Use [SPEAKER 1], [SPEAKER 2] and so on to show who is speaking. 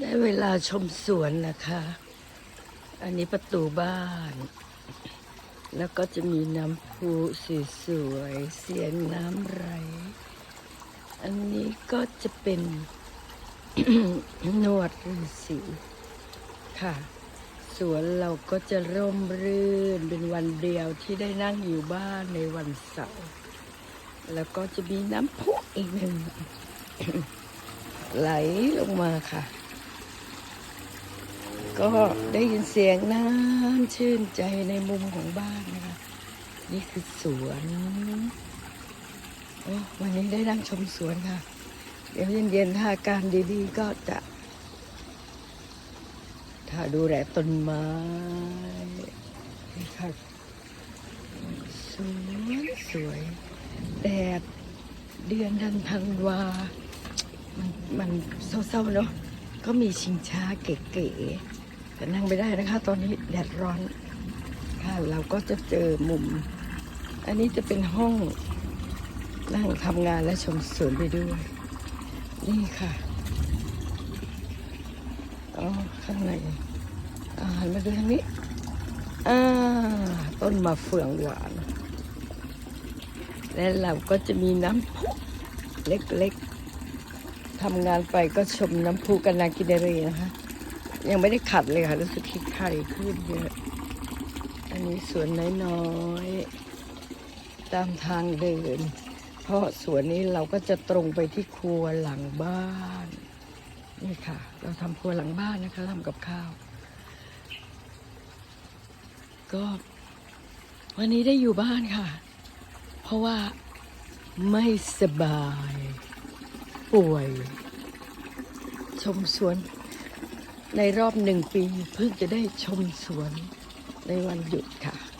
[SPEAKER 1] ได้เวลาชมสวนนะคะ อันนี้ประตูบ้าน แล้วก็จะมีน้ำพุสวยๆเสียงน้ำไหลอันนี้ก็จะเป็นนวดฤาษีค่ะ สวนเราก็จะร่มรื่นเป็นวันเดียวที่ได้นั่งอยู่บ้านในวันเสาร์แล้วก็จะมีน้ำพุอีกหนึ่งไหลลงมาค่ะ ก็ได้ยินเสียงน้ำชื่นใจในมุมของบ้านนะคะ นี่คือสวนโอ้วันนี้ได้นั่งชมสวนค่ะ เดี๋ยวเย็นๆถ้าอาการดีๆ ก็จะ ถ้าดูแลต้นไม้นี่ค่ะสวยสวยแดดเดือนธันธันวา มันมันเศร้าๆเนาะก็มีชิงช้าเก๋ๆ แต่นั่งไม่ได้นะคะ ตอนนี้แดดร้อน ค่ะ เราก็จะเจอมุม อันนี้จะเป็นห้องนั่งทำงานและชมสวนไปด้วย นี่ค่ะอ๋อข้างในอ่าหันมาดูทางนี้อ่าต้นมะเฟืองหวาน และเราก็จะมีน้ำพุเล็กๆทำงานไปก็ชมน้ำพุกันนากินเดเรนะคะ ยังไม่ได้ขัดเลยค่ะ รู้สึกขี้ไข่ขึ้นเยอะ อันนี้สวนน้อยๆ ตามทางเดิน เพราะสวนนี้เราก็จะตรงไปที่ครัวหลังบ้าน นี่ค่ะ เราทำครัวหลังบ้านนะคะทำกับข้าว ก็วันนี้ได้อยู่บ้านค่ะ เพราะว่าไม่สบาย ป่วย ชมสวน ในรอบหนึ่งปีเพิ่งจะได้ชมสวนในวันหยุดค่ะ